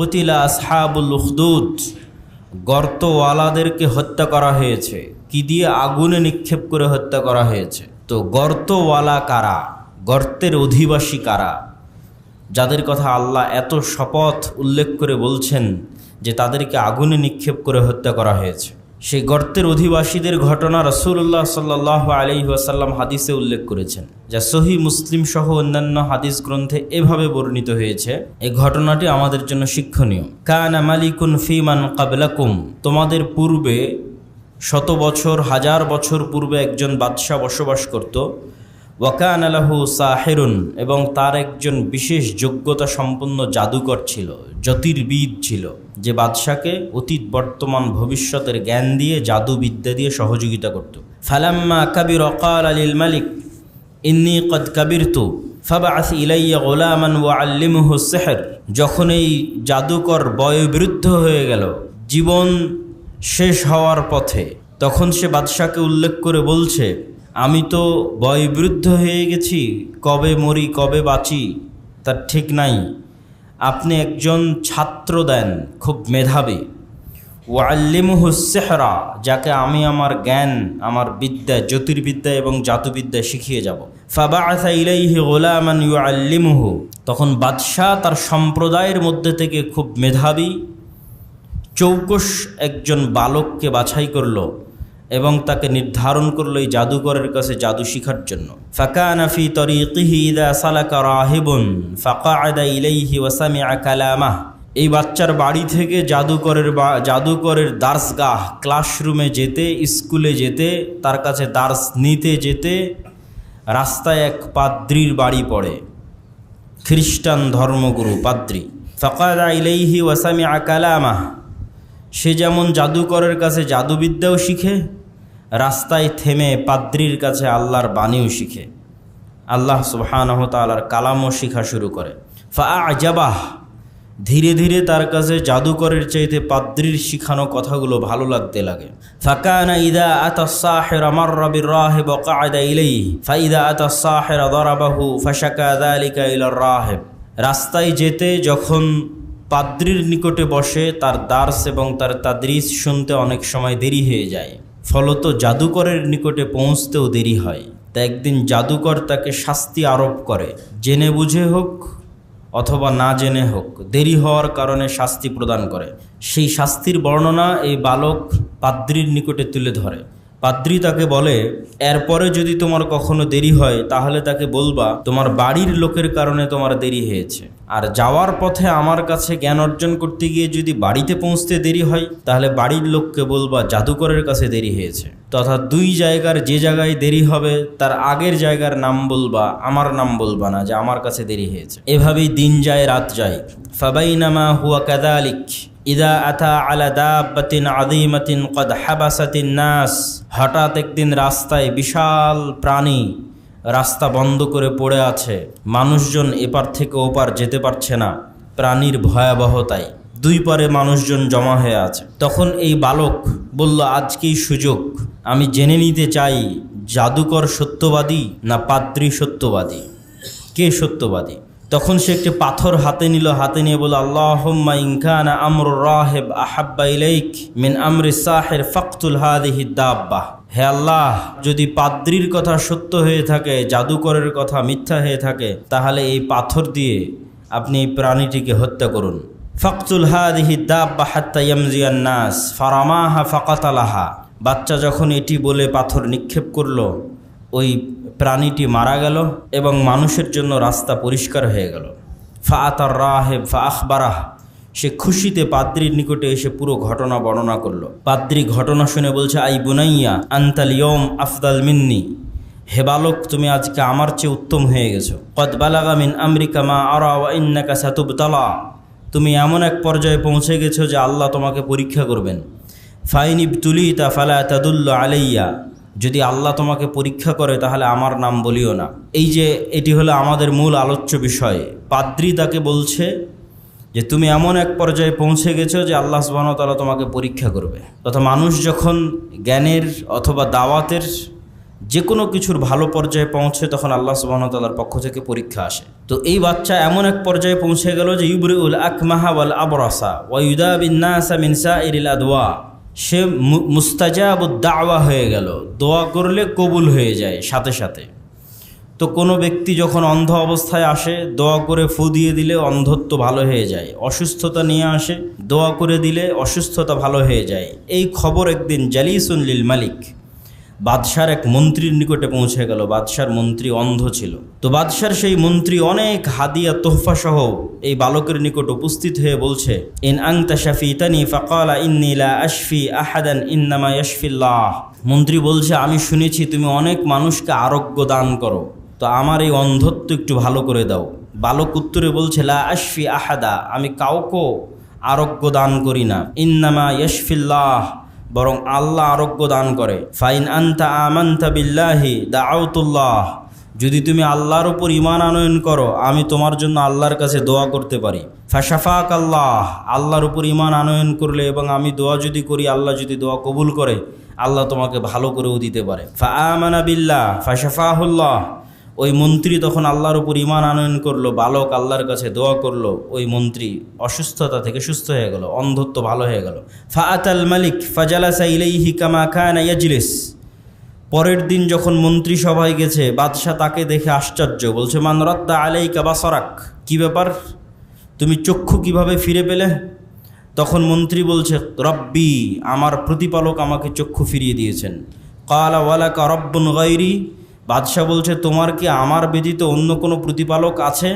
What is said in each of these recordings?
কতিলা আসহাবুল উখদুদ, গর্তওয়ালাদেরকে হত্যা করা হয়েছে। কি দিয়ে? আগুনে নিক্ষেপ করে হত্যা করা হয়েছে। তো গর্তওয়ালা কারা? গর্তের অধিবাসী কারা? যাদের কথা আল্লাহ এত শপথ উল্লেখ করে বলছেন যে তাদেরকে আগুনে নিক্ষেপ করে হত্যা করা হয়েছে। সেই গর্তের অধিবাসীদের ঘটনা রসুল্লাহ সাল্লাহ আলি ওয়াসাল্লাম হাদিসে উল্লেখ করেছেন, যা সহি মুসলিম সহ অন্যান্য হাদিস গ্রন্থে এভাবে বর্ণিত হয়েছে, এই ঘটনাটি আমাদের জন্য শিক্ষণীয়। কানা মালিকুন ফিমান কাবলাকুম তোমাদের পূর্বে শত বছর, হাজার বছর পূর্বে একজন বাদশাহ বসবাস করত। ওয়াকান আলাহু সাহেরুন, এবং তার একজন বিশেষ যোগ্যতা সম্পন্ন জাদুকর ছিল, জ্যোতির্বিদ ছিল। যে বাদশাকে অতীত বর্তমান ভবিষ্যতের জ্ঞান দিয়ে, জাদুবিদ্যা দিয়ে সহযোগিতা করত। ফালাম্মা কাবির অকাল আলিল মালিক, ইন্নি কদ কাবির তু ফাবাস ইলাইয়া গোলামান ওয়া আল্লিমুহু সেহের। যখন এই জাদুকর বয়োবৃদ্ধ হয়ে গেল, জীবন শেষ হওয়ার পথে, তখন সে বাদশাকে উল্লেখ করে বলছে, আমি তো বয়োবৃদ্ধ হয়ে গেছি, কবে মরি, কবে বাঁচি, তার ঠিক নাই। আপনি একজন ছাত্র দেন, খুব মেধাবী। ওয়াল্লিমুহুসেহরা যাকে আমি আমার জ্ঞান, আমার বিদ্যা, জ্যোতির্বিদ্যা এবং জাতুবিদ্যা শিখিয়ে যাব। ফাবা আসা ইলাইহি গোলামান ইউ আল্লিমুহু তখন বাদশাহ তার সম্প্রদায়ের মধ্যে থেকে খুব মেধাবী। চৌকস একজন বালককে বাছাই করল। এবং তাকে নির্ধারণ করল এই জাদুকরের কাছে জাদু শিখার জন্য। ফাকাআদা ইলাইহি কালামাহ। এই বাচ্চার বাড়ি থেকে জাদুকরের বা, জাদুকরের দার্সগাহ, ক্লাসরুমে যেতে, স্কুলে যেতে, তার কাছে দার্স নিতে যেতে রাস্তায় এক পাদ্রির বাড়ি পড়ে। খ্রিস্টান ধর্মগুরু পাদ্রি। ফকাদা ইলাইহি ওয়াসামি আকালামাহ সে যেমন জাদুকরের কাছে জাদুবিদ্যাও শিখে রাস্তায় থেমে পাদ্রির কাছে আল্লাহর বাণীও শিখে। আল্লাহ সুবহানাহু তাআলার কালামও শিখা শুরু করে। ফা আজাবাহ ধীরে ধীরে তার কাছে জাদুকরের চাইতে পাদ্রির শিখানো কথাগুলো ভালো লাগতে লাগে। ইদা কায়দা ফাইদা আতা রাস্তায় যেতে যখন পাদ্রির নিকটে বসে, তার দার্স এবং তার তাদরিস শুনতে অনেক সময় দেরি হয়ে যায়। ফলত জাদুকরের নিকটে পৌঁছতেও দেরি হয়। তা একদিন জাদুকর তাকে শাস্তি আরোপ করে, জেনে বুঝে হোক অথবা না জেনে হোক, দেরি হওয়ার কারণে শাস্তি প্রদান করে। সেই শাস্তির বর্ণনা এই বালক পাদ্রির নিকটে তুলে ধরে। পাদ্রি তাকে বলে, এরপরে যদি তোমার কখনো দেরি হয়, তাহলে তাকে বলবা, তোমার বাড়ির লোকের কারণে তোমার দেরি হয়েছে। আর যাওয়ার পথে আমার কাছে জ্ঞান অর্জন করতে গিয়ে যদি বাড়িতে পৌঁছতে দেরি হয়, তাহলে বাড়ির লোককে বলবা, জাদুকরের কাছে দেরি হয়েছে। তথা দুই জায়গার যে জায়গায় দেরি হবে, তার আগের জায়গার নাম বলবা, আমার নাম বলবা না যে আমার কাছে দেরি হয়েছে। এভাবেই দিন যায়, রাত যায়। ফাবাইনামা হুয়া কাদালিক। ইদা আথা আলা দাব্বাতিন আদিমাতিন কদ হাবাসাতিন নাস। হঠাৎ একদিন রাস্তায় বিশাল প্রাণী রাস্তা বন্ধ করে পড়ে আছে। মানুষজন এপার থেকে ওপার যেতে পারছে না। প্রাণীর ভয়াবহতায় দুই পারে মানুষজন জমা হয়ে আছে। তখন এই বালক বলল, আজকেই সুযোগ। আমি জেনে নিতে চাই, জাদুকর সত্যবাদী না পাদ্রী সত্যবাদী? কে সত্যবাদী? তখন সে একটি পাথর হাতে নিল, হাতে নিয়ে বলল, আল্লাহুম্মা ইনকানা আমর রাহেব আহাব্বা ইলাইক মিন আমরি সাহের ফাকতুল হাদিহি দাব্বাহ। হে আল্লাহ, যদি পাদ্রির কথা সত্য হয়ে থাকে, জাদুকরের কথা মিথ্যা হয়ে থাকে, তাহলে এই পাথর দিয়ে আপনি এই প্রাণীটিকে হত্যা করুন। ফাকতুল হাদিহি দাব্বা হাত্তা ইয়ামজিয়ান নাস ফারামাহা ফাকাতালাহা। বাচ্চা যখন এটি বলে পাথর নিক্ষেপ করল ওই প্রাণীটি মারা গেল এবং মানুষের জন্য রাস্তা পরিষ্কার হয়ে গেল। ফা আতার রাহেব ফা আখবারাহ সে খুশিতে পাদ্রির নিকটে এসে পুরো ঘটনা বর্ণনা করল। পাদ্রি ঘটনা শুনে বলছে, আই বুনাইয়া আন্তালিয়ম আফদাল মিন্নি। হে বালক, তুমি আজকে আমার চেয়ে উত্তম হয়ে গেছো। কদ বালাগা মিন আমেরিকা মা আরা সাতুবতালা। তুমি এমন এক পর্যায়ে পৌঁছে গেছো যে আল্লাহ তোমাকে পরীক্ষা করবেন। ফাইনিব তুলি তা ফালা তাদুল্ল আলাইয়া। যদি আল্লাহ তোমাকে পরীক্ষা করে, তাহলে আমার নাম বলিও না। এই যে এটি হলো আমাদের মূল আলোচ্য বিষয়। পাদ্রি তাকে বলছে যে, তুমি এমন এক পর্যায়ে পৌঁছে গেছো যে আল্লাহ সুবাহতালা তোমাকে পরীক্ষা করবে। তথা মানুষ যখন জ্ঞানের অথবা দাওয়াতের যে কোনো কিছুর ভালো পর্যায়ে পৌঁছে, তখন আল্লাহ সুবাহতাল্লার পক্ষ থেকে পরীক্ষা আসে। তো এই বাচ্চা এমন এক পর্যায়ে পৌঁছে গেল যে ইবরিউল আকমাহা ওয়াল আবরাসা ওয়াইদা বিন্নাসা মিনসা ইরিল আদওয়া। সে মুস্তাজাব দাওয়া হয়ে গেল। দোয়া করলে কবুল হয়ে যায় সাথে সাথে। তো কোনো ব্যক্তি যখন অন্ধ অবস্থায় আসে, দোয়া করে ফু দিয়ে দিলে অন্ধত্ব ভালো হয়ে যায়। অসুস্থতা নিয়ে আসে, দোয়া করে দিলে অসুস্থতা ভালো হয়ে যায়। এই খবর একদিন জালিসুন লিল মালিক। বাদশার এক মন্ত্রীর নিকটে পৌঁছে গেল, বাদশার মন্ত্রী অন্ধ ছিল। তো বাদশার সেই মন্ত্রী অনেক হাদিয়া, তোহফা সহ এই বালকের নিকট উপস্থিত হয়ে বলছে, ইন আংতা শাফি তানি ফকালা ইন্নিলা আশফি আহাদান ইন্নামা ইয়াশফিল্লাহ। মন্ত্রী বলছে, আমি শুনেছি তুমি অনেক মানুষকে আরোগ্য দান করো, তো আমার এই অন্ধত্ব একটু ভালো করে দাও। বালক উত্তরে বলছে, লা আশফি আহাদা, আমি কাউকে আরোগ্য দান করি না। ইন্নামা ইয়াশফিল্লাহ। বরং আল্লাহ আরোগ্য দান করে। ফাইন আন্তা আমান্তা বিল্লাহি দাউতুল্লাহ যদি তুমি আল্লাহর উপর ইমান আনয়ন করো, আমি তোমার জন্য আল্লাহর কাছে দোয়া করতে পারি। ফাশাফাক আল্লাহ আল্লাহর উপর ইমান আনয়ন করলে এবং আমি দোয়া যদি করি, আল্লাহ যদি দোয়া কবুল করে, আল্লাহ তোমাকে ভালো করেও দিতে পারে। ফা আমানা বিল্লাহ। ফাশাফাহুল্লাহ। ওই মন্ত্রী তখন আল্লাহর উপর ইমান আনয়ন করল, বালক আল্লাহর কাছে দোয়া করল, ওই মন্ত্রী অসুস্থতা থেকে সুস্থ হয়ে গেল, অন্ধত্ব ভালো হয়ে গেল। ফাআত আল মালিক ফাজালাসা ইলাইহি কামা খানা ইয়াজলিস। পরের দিন যখন মন্ত্রী সভায় গেছে, বাদশাহ তাকে দেখে আশ্চর্য, বলছে, মান রদ্দা আলাইকা বাসরাক? কি ব্যাপার? তুমি চক্ষু কীভাবে ফিরে পেলে? তখন মন্ত্রী বলছে, রব্বি, আমার প্রতিপালক আমাকে চক্ষু ফিরিয়ে দিয়েছেন। কালা ওয়ালাকা রব্বুন গৈরি বাদশাহ বলছে, তোমার কি আমার ব্যতীত অন্য কোনো প্রতিপালক আছে?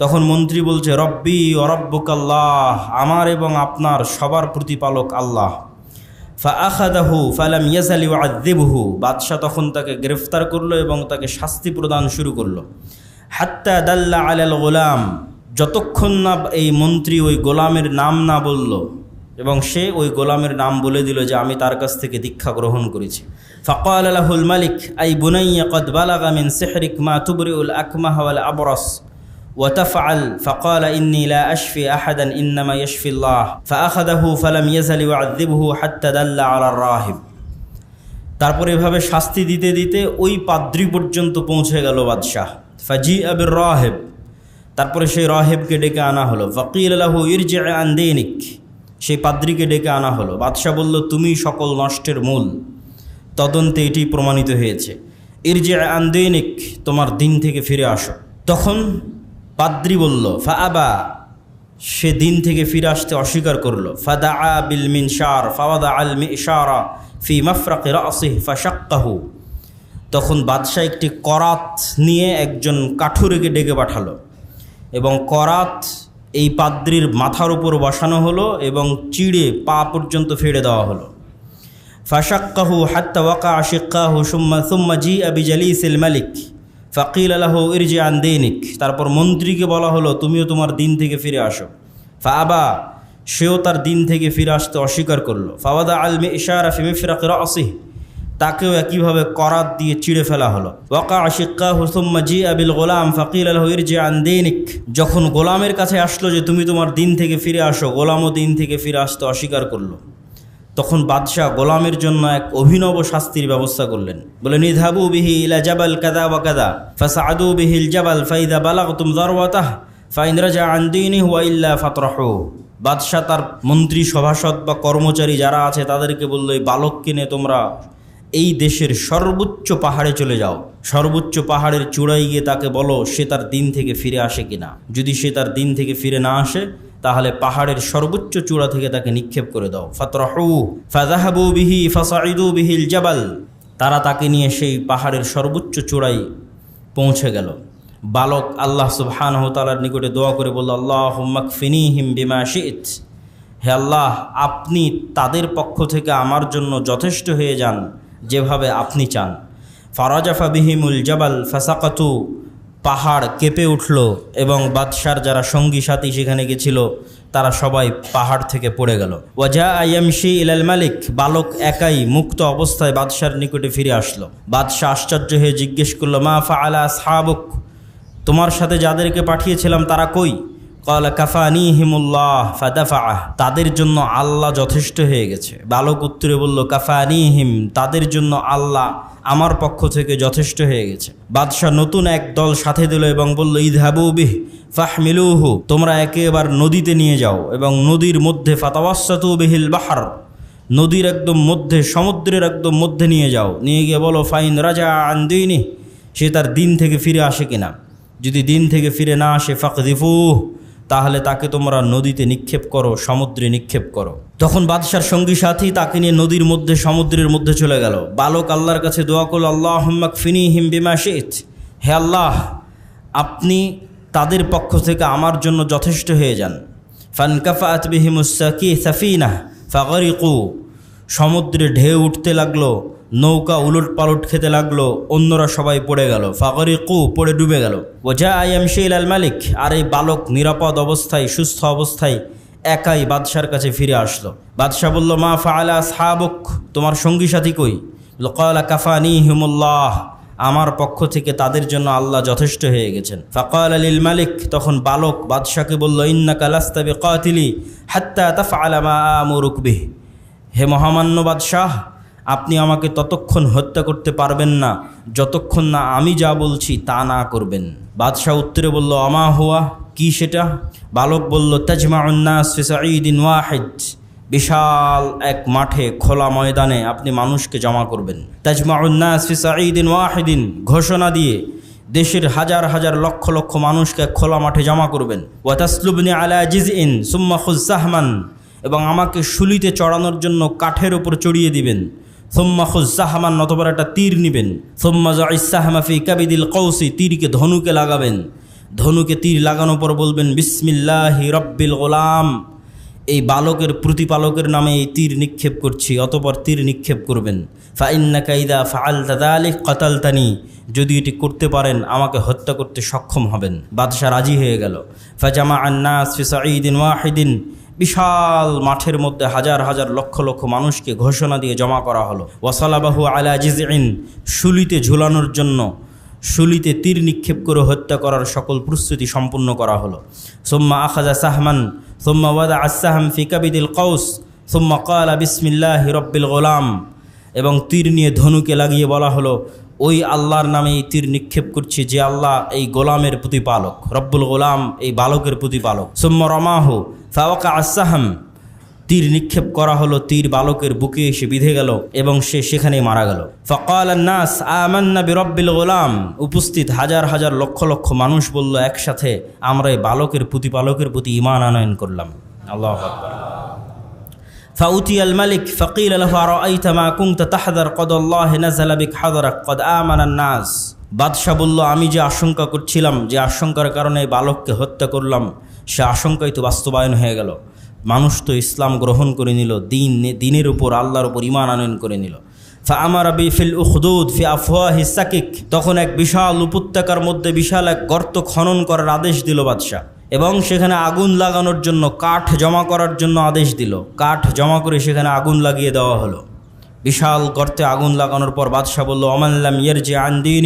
তখন মন্ত্রী বলছে, রব্বি অরব্বুক আল্লাহ আমার এবং আপনার সবার প্রতিপালক আল্লাহ। ফা আখাদাহু ফালাম ইয়াজালি আদেবহু বাদশাহ তখন তাকে গ্রেফতার করল এবং তাকে শাস্তি প্রদান শুরু করল। হাত্তা দাল্লা আলাল গোলাম, যতক্ষণ না এই মন্ত্রী ওই গোলামের নাম না বলল এবং সে ওই গোলামের নাম বলে দিল যে আমি তার কাছ থেকে দীক্ষা গ্রহণ করেছি ফকাল আলাহুল মালিক আই বুনাইয়া কদ বালাগা মিন সেহরিক মা তুবরিউল আকমাহ ওয়াল আবরস وتفعل فقال إني لا أشفي أحدا إنما يشفي الله فأخذه فلم يزل يعذبه حتى دل على الراهب তারপর এভাবে শাস্তি দিতে দিতে ওই পাদ্রি পর্যন্ত পৌঁছে গেল বাদশাহ ফাজি আবির রাহেব তারপরে সেই রাহেবকে ডেকে আনা হলো ফকিল আলাহু ইরজে আন্দেনিক সেই পাদ্রিকে ডেকে আনা হলো। বাদশাহ বলল তুমি সকল নষ্টের মূল। তদন্তে এটি প্রমাণিত হয়েছে। এর যে আন্দেনিক তোমার দিন থেকে ফিরে আসো। তখন পাদ্রি বলল ফা আবা সে দিন থেকে ফিরে আসতে অস্বীকার করল। ফাদা আ বিল মিন শার ফাওয়াদা আল মি ইশারা ফি মাফরাকে রাসিহ ফাশাক্কাহু। তখন বাদশাহ একটি করাত নিয়ে একজন কাঠুরেকে ডেকে পাঠালো এবং করাত এই পাদ্রির মাথার উপর বসানো হলো এবং চিড়ে পা পর্যন্ত ফেড়ে দেওয়া হলো। ফাশাক্কাহু হাত্তা ওয়াকা আশিক্কাহু সুম্মা সুম্মা জি আবি জালিসিল মালিক। ফাকিল আলাহ ইরজি আন্দেনিক তারপর মন্ত্রীকে বলা হলো, তুমিও তোমার দিন থেকে ফিরে আসো। ফা আবা সেও তার দিন থেকে ফিরে আসতে অস্বীকার করল। ফাওয়াদা আলমে ইশারা ফিমে ফিরাক আসিহ তাকেও একইভাবে করাত দিয়ে চিড়ে ফেলা হলো। ওয়াকা আশিক্কা হুসুম্মা জি আবিল গোলাম ফাকিল আলহ ইরজি আন্দেনিক যখন গোলামের কাছে আসলো যে তুমি তোমার দিন থেকে ফিরে আসো, গোলামও দিন থেকে ফিরে আসতে অস্বীকার করল। তখন বাদশাহ গোলামের জন্য এক অভিনব শাস্তির ব্যবস্থা করলেন। বলে, নিধাবু বিহি ইলা জাবাল কাদা ওয়া কাদা, ফাসাদু বিহিল জাবাল ফাইদা বালাগতুম দারওয়াতাহ ফাইন রাজা আনদিনি হুয়া ইল্লা ফাতরাহু। বাদশাহ তার মন্ত্রী, সভাসদ বা কর্মচারী যারা আছে তাদেরকে বলল, এই বালককে নিয়ে তোমরা এই দেশের সর্বোচ্চ পাহাড়ে চলে যাও। সর্বোচ্চ পাহাড়ের চূড়ায় গিয়ে তাকে বলো, সে তার দিন থেকে ফিরে আসে কিনা। যদি সে তার দিন থেকে ফিরে না আসে, তাহলে পাহাড়ের সর্বোচ্চ চূড়া থেকে তাকে নিক্ষেপ করে দাও। ফাতরাহু ফাজাহাবু বিহি ফাসাইদু বিহিল জাবাল। তারা তাকে নিয়ে সেই পাহাড়ের সর্বোচ্চ চূড়ায় পৌঁছে গেল। বালক আল্লাহ সুবহান তালার নিকটে দোয়া করে বলল আল্লাহ ফিনি হিম বিমা শিত। হে আল্লাহ, আপনি তাদের পক্ষ থেকে আমার জন্য যথেষ্ট হয়ে যান। যেভাবে আপনি চান। ফারাজাফা বিহিমুল জবাল ফাসাকাতু, পাহাড় কেঁপে উঠল এবং বাদশার যারা সঙ্গী সাথী সেখানে গেছিল, তারা সবাই পাহাড় থেকে পড়ে গেল। ওয়াজা আইয়ামশি ইলাল মালিক, বালক একাই মুক্ত অবস্থায় বাদশার নিকটে ফিরে আসলো। বাদশাহ আশ্চর্য হয়ে জিজ্ঞেস করল, মা ফা আলা সাহাবুক তোমার সাথে যাদেরকে পাঠিয়েছিলাম তারা কই? কাফানি ফাদাফা তাদের জন্য আল্লাহ যথেষ্ট হয়ে গেছে। বালক উত্তরে বলল কাফানি হিম তাদের জন্য আল্লাহ আমার পক্ষ থেকে যথেষ্ট হয়ে গেছে। বাদশাহ নতুন এক দল সাথে দিল এবং বলল ইদহাবু বিহ, ফাহমিলুহু, তোমরা একেবার নদীতে নিয়ে যাও এবং নদীর মধ্যে, ফাতাওয়াসাতু বিহিল বাহার, নদীর একদম মধ্যে, সমুদ্রের একদম মধ্যে নিয়ে যাও। নিয়ে গিয়ে বলো ফাইন রাজা আন্দিনী সে তার দিন থেকে ফিরে আসে কিনা? যদি দিন থেকে ফিরে না আসে ফাকদিফু তাহলে তাকে তোমরা নদীতে নিক্ষেপ করো, সমুদ্রে নিক্ষেপ করো। তখন বাদশার সঙ্গী সাথী তাকে নিয়ে নদীর মধ্যে, সমুদ্রের মধ্যে চলে গেল। বালক আল্লাহর কাছে দোয়া করল আল্লাহ হম্মাক ফিনি হিম বিমা শেথ হে আল্লাহ, আপনি তাদের পক্ষ থেকে আমার জন্য যথেষ্ট হয়ে যান। ফানকাফা আতবিহিমুসাকি সাফিনা ফাগরিকু। সমুদ্রে ঢেউ উঠতে লাগল নৌকা উলট পালট খেতে লাগল, অন্যরা সবাই পড়ে গেল। ফাগরি কু পড়ে ডুবে গেল। ওজা আইএম শেল আল মালিক, আর এই বালক নিরাপদ অবস্থায়, সুস্থ অবস্থায় একাই বাদশার কাছে ফিরে আসলো। বাদশাহ বলল, মা ফাআলা সাহাবক তোমার সঙ্গী সাথী কই? কয়লা কাফানি হিমুল্লাহ আমার পক্ষ থেকে তাদের জন্য আল্লাহ যথেষ্ট হয়ে গেছেন। ফাকাল আলিল মালিক, তখন বালক বাদশাকে বলল ইন্না কালাস্তাবে কাতিলি হাত্তা তাফ আলামা আমরুকবিহ হে মহামান্য বাদশাহ আপনি আমাকে ততক্ষণ হত্যা করতে পারবেন না, যতক্ষণ না আমি যা বলছি তা না করবেন। বাদশাহ উত্তরে বলল আমা হুয়া? কি সেটা? বালক বলল তাজমা উন্নাস ফিসাঈদিন ওয়াহিদ। বিশাল এক মাঠে, খোলা ময়দানে আপনি মানুষকে জমা করবেন। তাজমা উন্নাস ফিসাঈদিন ওয়াহিদিন, ঘোষণা দিয়ে দেশের হাজার হাজার লক্ষ লক্ষ মানুষকে খোলা মাঠে জমা করবেন। ওয়াতাসলুবনি আলা জিজ ইন সুম্মা খুজাহমান এবং আমাকে শুলিতে চড়ানোর জন্য কাঠের উপর চড়িয়ে দিবেন। সোম্মা খুজাহমান অথবা একটা তীর নিবেন। সোম্মা জাইসাহমাফি কাবিদিল কৌসি তীরকে ধনুকে লাগাবেন। ধনুকে তীর লাগানোর পর বলবেন, বিসমিল্লাহি রব্বিল গোলাম। এই বালকের প্রতিপালকের নামে এই তীর নিক্ষেপ করছি, অতপর তীর নিক্ষেপ করবেন। ফাইন্না কাইদা ফাআল তাদালি কতালতানি, যদি এটি করতে পারেন, আমাকে হত্যা করতে সক্ষম হবেন। বাদশাহ রাজি হয়ে গেল। ফাজামা আন্নাস ফি সাঈদিন ওয়াহিদিন বিশাল মাঠের মধ্যে হাজার হাজার লক্ষ লক্ষ মানুষকে ঘোষণা দিয়ে জমা করা হলো। ওয়াসালাবাহু আলা জিজইন শুলিতে ঝুলানোর জন্য, শুলিতে তীর নিক্ষেপ করে হত্যা করার সকল প্রস্তুতি সম্পূর্ণ করা হলো। সোম্মা আখাজা সাহমান, সোম্মা ওয়াদা আসাহাম ফিকাবিদিল কৌস সোম্মা কালা বিসমিল্লাহ রব্বিল গোলাম। এবং তীর নিয়ে ধনুকে লাগিয়ে বলা হলো ওই আল্লাহর নামে তীর নিক্ষেপ করছি যে আল্লাহ এই গোলামের প্রতিপালক, রব্বুল গোলাম এই বালকের প্রতিপালক। সোম্মা রমাহ ফাওয়াকা আসাহাম তীর নিক্ষেপ করা হলো, তীর বালকের বুকে এসে বিধে গেল এবং সে সেখানেই মারা গেল। ফকাল নাস আমান্না বিরব্বিল গোলাম। উপস্থিত হাজার হাজার লক্ষ লক্ষ মানুষ বলল, একসাথে আমরা এই বালকের প্রতিপালকের প্রতি ইমান আনয়ন করলাম। আল্লাহ আকবর। ফাউতি আল মালিক ফকিল আলহারমা কুন্ত তাহাদার কদল্লাহ নাজালাবিক হাদারাক কদ আমানান্নাস বাদশাহ বলল, আমি যে আশঙ্কা করছিলাম, যে আশঙ্কার কারণে বালককে হত্যা করলাম, সে আশঙ্কাই তো বাস্তবায়ন হয়ে গেল। মানুষ তো ইসলাম গ্রহণ করে নিল, দিন দিনের উপর আল্লাহর উপর ইমান আনয়ন করে নিল। ফা আমার আবি ফিল উখদুদ ফি আফওয়াহি সাকিক। তখন এক বিশাল উপত্যকার মধ্যে বিশাল এক গর্ত খনন করার আদেশ দিল বাদশাহ। এবং সেখানে আগুন লাগানোর জন্য, কাঠ জমা করার জন্য আদেশ দিল। কাঠ জমা করে সেখানে আগুন লাগিয়ে দেওয়া হলো। বিশাল গর্তে আগুন লাগানোর পর বাদশাহ বলল অমাল্লাম ইয়ের যে আন্দিন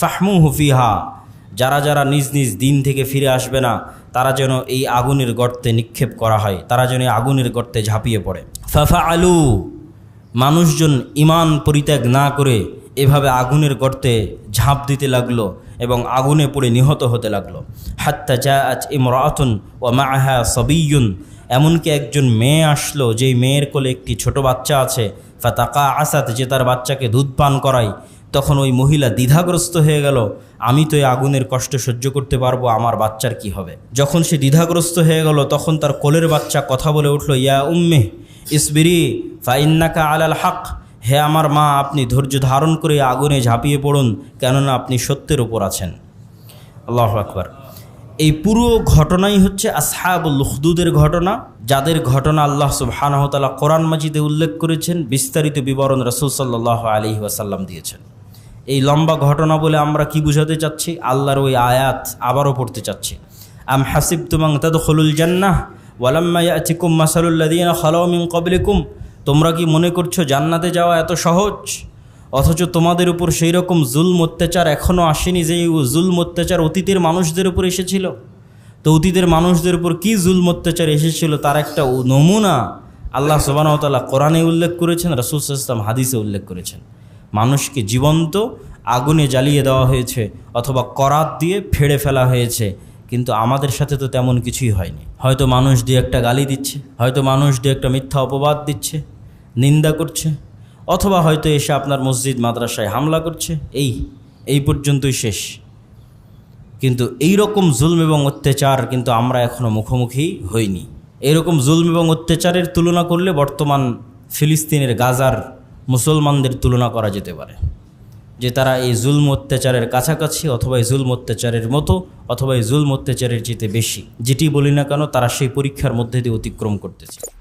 ফাহমু হুফিহা যারা যারা নিজ নিজ দিন থেকে ফিরে আসবে না, তারা যেন এই আগুনের গর্তে নিক্ষেপ করা হয়, তারা যেন এই আগুনের গর্তে ঝাঁপিয়ে পড়ে। ফাফা আলু মানুষজন ইমান পরিত্যাগ না করে এভাবে আগুনের গর্তে ঝাঁপ দিতে লাগল এবং আগুনে পড়ে নিহত হতে লাগল। হাত্তা যা আজ ইমরাতুন ও মাহা সবিয়ুন। এমনকি একজন মেয়ে আসলো, যেই মেয়ের কোলে একটি ছোট বাচ্চা আছে। ফাতাকা আসাত যে তার বাচ্চাকে দুধ পান করায়। তখন ওই মহিলা দ্বিধাগ্রস্ত হয়ে গেল, আমি তো এই আগুনের কষ্ট সহ্য করতে পারব, আমার বাচ্চার কি হবে? যখন সে দ্বিধাগ্রস্ত হয়ে গেল, তখন তার কোলের বাচ্চা কথা বলে উঠল, ইয়া উম্মে, ইসবিরি ফাইন্নাকা আলাল হক। হে আমার মা, আপনি ধৈর্য ধারণ করে আগুনে ঝাঁপিয়ে পড়ুন, কেননা আপনি সত্যের ওপর আছেন। আল্লাহ আকবর। এই পুরো ঘটনাই হচ্ছে আসহাবুল লুখদুদের ঘটনা, যাদের ঘটনা আল্লাহ সুবহানাহতালা কোরআন মাজিদে উল্লেখ করেছেন, বিস্তারিত বিবরণ রসুল সাল্লাহ আলি ওয়াসাল্লাম দিয়েছেন। এই লম্বা ঘটনা বলে আমরা কি বুঝাতে চাচ্ছি? আল্লাহর ওই আয়াত আবারও পড়তে চাচ্ছি। আম হাসিব তুমাং তাদ খলুল জান্নাহ, ওয়ালাম্মা ইয়াতিকুম মাসালুল্লাদিন খালাউমিন কবলিকুম তোমরা কি মনে করছ জান্নাতে যাওয়া এত সহজ? অথচ তোমাদের উপর সেই রকম জুলম, অত্যাচার এখনও আসেনি যে জুলম, অত্যাচার অতীতের মানুষদের উপর এসেছিল? তো অতীতের মানুষদের উপর কী জুলম, অত্যাচার এসেছিল তার একটা নমুনা আল্লাহ সুবাহতাল্লাহ কোরআনে উল্লেখ করেছেন, রাসুল ইসলাম হাদিসে উল্লেখ করেছেন। মানুষকে জীবন্ত আগুনে জ্বালিয়ে দেওয়া হয়েছে অথবা করাত দিয়ে ফেড়ে ফেলা হয়েছে। কিন্তু আমাদের সাথে তো তেমন কিছুই হয়নি। হয়তো মানুষ দিয়ে একটা গালি দিচ্ছে, হয়তো মানুষ দিয়ে একটা মিথ্যা অপবাদ দিচ্ছে, নিন্দা করছে, অথবা হয়তো এসে আপনার মসজিদ, মাদ্রাসায় হামলা করছে। এই এই পর্যন্তই শেষ। কিন্তু এই রকম জুলম এবং অত্যাচার কিন্তু আমরা এখনও মুখোমুখি হইনি। এইরকম জুলম এবং অত্যাচারের তুলনা করলে বর্তমান ফিলিস্তিনের, গাজার মুসলমানদের তুলনা করা যেতে পারে। যে তারা এই জুলম অত্যাচারের কাছাকাছি অথবা এই জুলম অত্যাচারের মতো অথবা এই জুলম অত্যাচারের চেয়ে বেশি। যেটি বলি না কেন, তারা সেই পরীক্ষার মধ্যে দিয়ে অতিক্রম করতেছে।